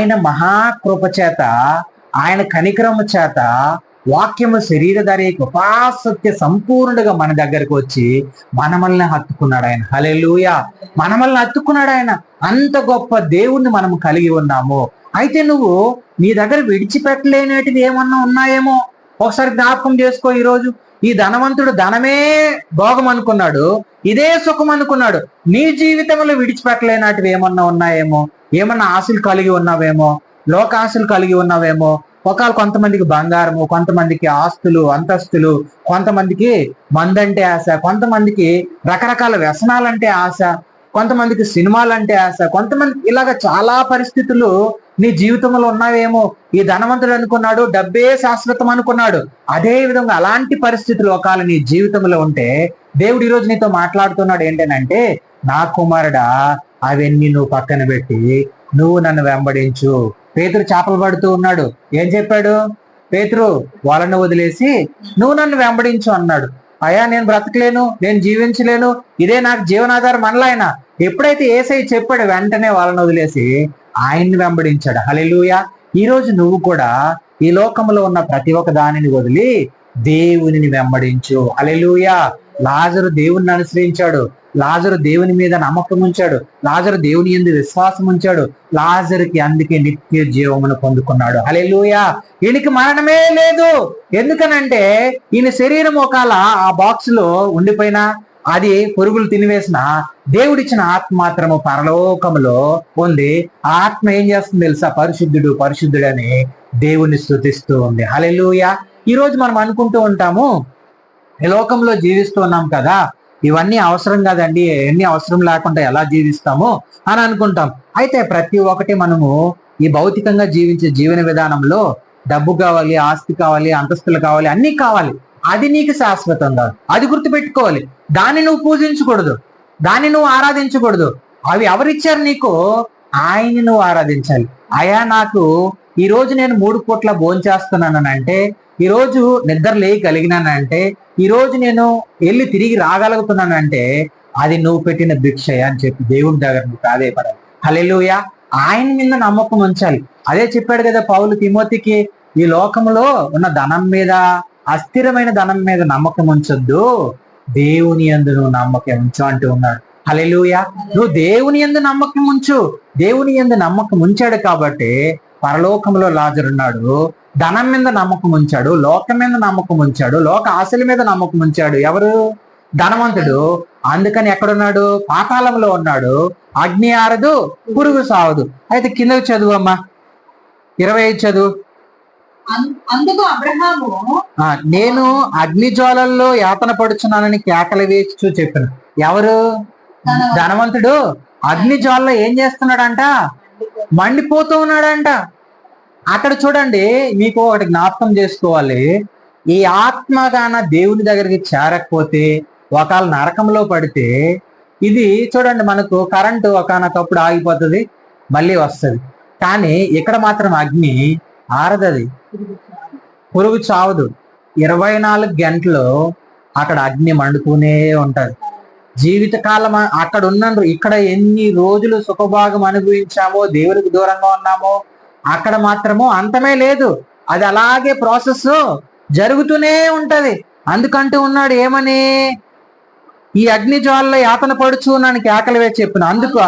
ఆయన మహాకృప చేత ఆయన కనికరము చేత వాక్యము శరీరధారి కృపాసత్య సంపూర్ణుడుగా మన దగ్గరకు వచ్చి మనమల్ని హత్తుకున్నాడు ఆయన. హలెలుయ మనమల్ని హత్తుకున్నాడు ఆయన. అంత గొప్ప దేవుణ్ణి మనం కలిగి ఉన్నాము. అయితే నువ్వు నీ దగ్గర విడిచిపెట్టలేనేటివి ఏమన్నా ఉన్నాయేమో? ఒకసారి జ్ఞాపకం చేసుకో ఈరోజు. ఈ ధనవంతుడు ధనమే భోగం అనుకున్నాడు ఇదే సుఖం అనుకున్నాడు. నీ జీవితంలో విడిచిపెట్టలేనటివి ఏమన్నా ఉన్నాయేమో? ఏమన్నా ఆశలు కలిగి ఉన్నావేమో? లోకాశలు కలిగి ఉన్నావేమో? ఒకవేళ కొంతమందికి బంగారము కొంతమందికి ఆస్తులు అంతస్తులు కొంతమందికి మందంటే ఆశ కొంతమందికి రకరకాల వ్యసనాలంటే ఆశ కొంతమందికి సినిమాలంటే ఆశ కొంతమంది ఇలాగ చాలా పరిస్థితులు నీ జీవితంలో ఉన్నావేమో? ఈ ధనవంతుడు అనుకున్నాడు డబ్బే శాశ్వతం అనుకున్నాడు. అదే విధంగా అలాంటి పరిస్థితులు ఒకవేళ నీ జీవితంలో ఉంటే దేవుడు ఈరోజు రోజు నీతో మాట్లాడుతున్నాడు ఏంటనంటే నా కుమారుడా అవన్నీ నువ్వు పక్కన పెట్టి నువ్వు నన్ను వెంబడించు. పేతురు చేపలు పడుతూ ఉన్నాడు. ఏం చెప్పాడు? పేతురు వాళ్ళని వదిలేసి నువ్వు నన్ను వెంబడించు అన్నాడు. అయ్యా నేను బ్రతకలేను నేను జీవించలేను ఇదే నాకు జీవనాధారం అనలాయన ఎప్పుడైతే ఏసై చెప్పాడు వెంటనే వాళ్ళని వదిలేసి ఆయన్ని వెంబడించాడు. హలెలుయ ఈరోజు నువ్వు కూడా ఈ లోకంలో ఉన్న ప్రతి ఒక్క దానిని వదిలి దేవునిని వెంబడించు. హలెలుయ లాజరు దేవుని అనుసరించాడు. లాజరు దేవుని మీద నమ్మకం ఉంచాడు. లాజరు దేవుని ఎందు విశ్వాసం ఉంచాడు. లాజరుకి అందుకే నిత్య జీవమును పొందుకున్నాడు. హలెలుయ ఈయనకి మరణమే లేదు. ఎందుకనంటే ఈయన శరీరం ఒకలా ఆ బాక్స్లో ఉండిపోయినా అది పురుగులు తినివేసిన దేవుడిచ్చిన ఆత్మ మాత్రము పరలోకములో ఉంది. ఆ ఆత్మ ఏం చేస్తుంది తెలుసా? పరిశుద్ధుడు పరిశుద్ధుడు అని దేవుని స్థుతిస్తూ ఉంది హలెలుయ ఈరోజు మనం అనుకుంటూ ఉంటాము ఈ లోకంలో జీవిస్తూ ఉన్నాం కదా ఇవన్నీ అవసరం కదండి. ఎన్ని అవసరం లేకుండా ఎలా జీవిస్తాము అని అనుకుంటాం. అయితే ప్రతి ఒక్కటి మనము ఈ భౌతికంగా జీవించే జీవన విధానంలో డబ్బు కావాలి ఆస్తి కావాలి అంతస్తులు కావాలి అన్ని కావాలి. అది నీకు శాశ్వతం కాదు. అది గుర్తుపెట్టుకోవాలి. దాన్ని నువ్వు పూజించకూడదు. దాన్ని నువ్వు ఆరాధించకూడదు. అవి ఎవరిచ్చారు నీకు? ఆయన్ని నువ్వు ఆరాధించాలి. అయా నాకు ఈ రోజు నేను మూడు పూట్ల భోంచేస్తున్నానంటే ఈ రోజు నిద్ర లేయగలిగినానంటే ఈ రోజు నేను వెళ్ళి తిరిగి రాగలుగుతున్నానంటే అది నువ్వు పెట్టిన భిక్ష అని చెప్పి దేవుడి దగ్గర నువ్వు ప్రాధేయపడాలి. హలెలుయ ఆయన మీద నమ్మకం ఉంచాలి. అదే చెప్పాడు కదా పౌలు తిమోతికి ఈ లోకంలో ఉన్న ధనం మీద అస్థిరమైన ధనం మీద నమ్మకం ఉంచొద్దు. దేవుని యందు నువ్వు నమ్మకం ఉంచు అంటూ ఉన్నాడు. హలెలుయ నువ్వు దేవుని యందు నమ్మకం ఉంచు. దేవుని యందు నమ్మకం ఉంచాడు కాబట్టి పరలోకంలో లాజరున్నాడు ధనం మీద నమ్మకం ఉంచాడు. లోకం మీద నమ్మకం ఉంచాడు. లోక ఆశల మీద నమ్మకం ఉంచాడు. ఎవరు? ధనవంతుడు. అందుకని ఎక్కడున్నాడు? పాతాళంలో ఉన్నాడు. అగ్ని ఆరదు పురుగు సావదు. అయితే కిందకు చదువు అమ్మా. ఇరవై ఐదు చదువు. అందుకు అబ్రహాము నేను అగ్ని జ్వాలల్లో యాతన పడుచున్నానని కేకలు వేస్తూ చెప్పాను. ఎవరు? ధనవంతుడు. అగ్ని జ్వాలలో ఏం చేస్తున్నాడంట? మండిపోతూ ఉన్నాడంట. అక్కడ చూడండి మీకు ఒకటి జ్ఞాపకం చేసుకోవాలి. ఈ ఆత్మ గాన దేవుని దగ్గరికి చేరకపోతే ఒకవేళ నరకంలో పడితే ఇది చూడండి మనకు కరెంటు ఒకనొకప్పుడు ఆగిపోతుంది మళ్ళీ వస్తుంది. కానీ ఇక్కడ మాత్రం అగ్ని ఆరదది. పురుగు చావదు. ఇరవై నాలుగు గంటలు అక్కడ అగ్ని మండుతూనే ఉంటుంది జీవితకాలం అక్కడ ఉన్న ఇక్కడ ఎన్ని రోజులు సుఖభాగం అనుభవించామో దేవుడికి దూరంగా ఉన్నామో అక్కడ మాత్రము అంతమే లేదు. అది అలాగే ప్రాసెస్ జరుగుతూనే ఉంటది. అందుకంటూ ఉన్నాడు ఏమని? ఈ అగ్ని జ్వాలలో యాతన పడుచు నన్ను కేకలు వేసి చెప్పిన. అందుకు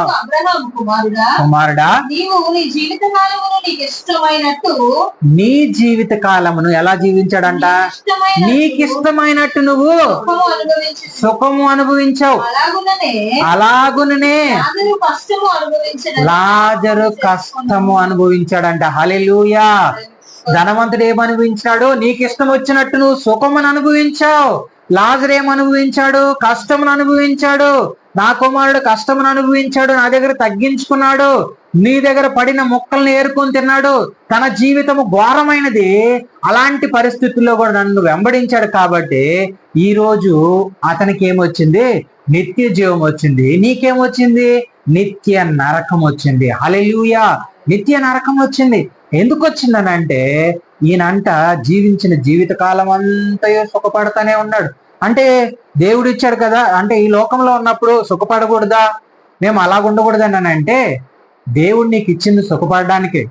కుమారుడా నీ జీవిత కాలమును నీకు ఇష్టమైనట్టు నీ జీవిత కాలమును ఎలా జీవించాడంట? ఇష్టమైన నీకు ఇష్టమైనట్టు నువ్వు సుఖము అనుభవించి. సుఖము అనుభవించావు. అలాగుననే లాజరు కష్టము అనుభవించాడంట. హలెలూయా ధనవంతుడు ఏమనుభవించాడు? నీకు ఇష్టం వచ్చినట్టు నువ్వు సుఖమును అనుభవించావు. లాజర్ ఏం అనుభవించాడు? కష్టమును అనుభవించాడు. నా కుమారుడు కష్టమును అనుభవించాడు. నా దగ్గర తగ్గించుకున్నాడు. నీ దగ్గర పడిన మొక్కల్ని ఏరుకొని తిన్నాడు. తన జీవితము ఘోరమైనది. అలాంటి పరిస్థితుల్లో కూడా నన్ను వెంబడించాడు కాబట్టి ఈ రోజు అతనికి ఏమొచ్చింది నిత్య జీవం వచ్చింది. నీకేమొచ్చింది నిత్య నరకం వచ్చింది. హలెలూయా నిత్య నరకం వచ్చింది. ఎందుకు వచ్చిందనంటే ఈయనంట జీవించిన జీవిత కాలం అంతా సుఖపడతానే ఉన్నాడు. అంటే దేవుడు ఇచ్చాడు కదా అంటే ఈ లోకంలో ఉన్నప్పుడు సుఖపడకూడదా? మేము అలాగ ఉండకూడదని అంటే దేవుడు నీకు ఇచ్చింది సుఖపడడానికే.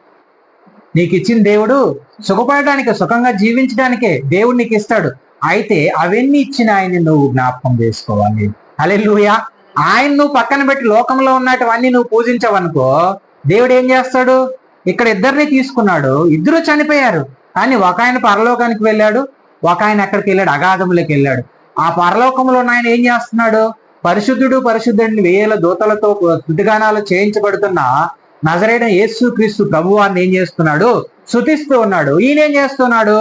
నీకు ఇచ్చిన దేవుడు సుఖపడడానికి సుఖంగా జీవించడానికే దేవుడు నీకు ఇస్తాడు అయితే అవన్నీ ఇచ్చిన ఆయన్ని నువ్వు జ్ఞాపకం చేసుకోవాలి. అలెలుయా ఆయన నువ్వు పక్కన పెట్టి లోకంలో ఉన్నటువన్నీ నువ్వు పూజించవనుకో దేవుడు ఏం చేస్తాడు? ఇక్కడ ఇద్దరిని తీసుకున్నాడు. ఇద్దరు చనిపోయారు. కానీ ఒక ఆయన పరలోకానికి వెళ్ళాడు ఒక ఆయన ఎక్కడికి వెళ్ళాడు? అగాధములకు వెళ్ళాడు. ఆ పరలోకంలో ఉన్న ఆయన ఏం చేస్తున్నాడు? పరిశుద్ధుడు పరిశుద్ధుడిని వేల దూతలతో స్థుతిగానాలు చేయించబడుతున్న నజరైన యేసు క్రీస్తు ప్రభువాన్ని ఏం చేస్తున్నాడు? శుతిస్తూ ఉన్నాడు. ఈయన ఏం చేస్తున్నాడు?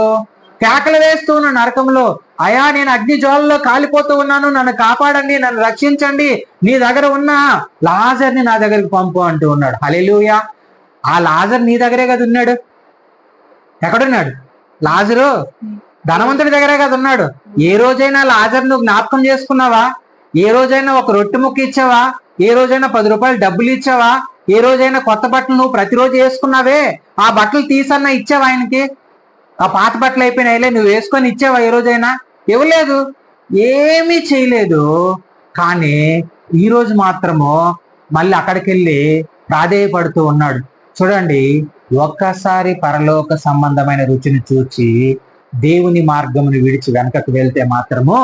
కేకలు వేస్తూ ఉన్నాడు నరకంలో అయా నేను అగ్ని జ్వాలలో కాలిపోతూ ఉన్నాను. నన్ను కాపాడండి నన్ను రక్షించండి. నీ దగ్గర ఉన్న లాజర్ని నా దగ్గరికి పంపు అంటూ ఉన్నాడు. హల్లెలూయా. ఆ లాజర్ నీ దగ్గరే కదా ఉన్నాడు? ఎక్కడున్నాడు? లాజరు? ధనవంతుడి దగ్గరే కదా ఉన్నాడు. ఏ రోజైనా లాజర్ నువ్వు జ్ఞాపకం చేసుకున్నావా? ఏ రోజైనా ఒక రొట్టె ముక్క ఇచ్చావా? ఏ రోజైనా పది రూపాయలు డబ్బులు ఇచ్చావా? ఏ రోజైనా కొత్త బట్టలు నువ్వు ప్రతిరోజు వేసుకున్నావే? ఆ బట్టలు తీసన్నా ఇచ్చావా ఆయనకి? ఆ పాత బట్టలు అయిపోయినాయిలే నువ్వు వేసుకొని ఇచ్చావా ఏ రోజైనా? ఇవ్వలేదు ఏమీ చేయలేదు. కానీ ఈ రోజు మాత్రము మళ్ళీ అక్కడికి వెళ్ళి ప్రాధేయపడుతూ ఉన్నాడు. చూడండి ఒక్కసారి పరలోక సంబంధమైన రుచిని చూచి దేవుని మార్గమును విడిచి వెనకకు వెళ్తే మాత్రము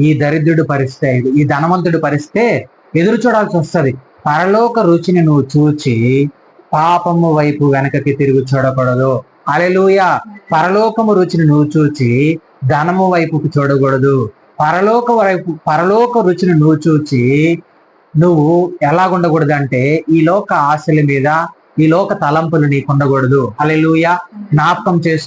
ఈ దరిద్రుడు పరిస్థితి ఈ ధనవంతుడి పరిస్థితే ఎదురు చూడాల్సి వస్తుంది. పరలోక రుచిని నువ్వు చూచి పాపము వైపు వెనకకి తిరిగి చూడకూడదు. అలెలుయ పరలోకము రుచిని నువ్వు చూచి ధనము వైపుకు చూడకూడదు. పరలోక వైపు పరలోక రుచిని నువ్వు చూచి నువ్వు ఎలాగుండకూడదు అంటే ఈ లోక ఆశల మీద ఈ లోక తలంపులు నీకు ఉండకూడదు అలెలుయ జ్ఞాపకం చేసుకో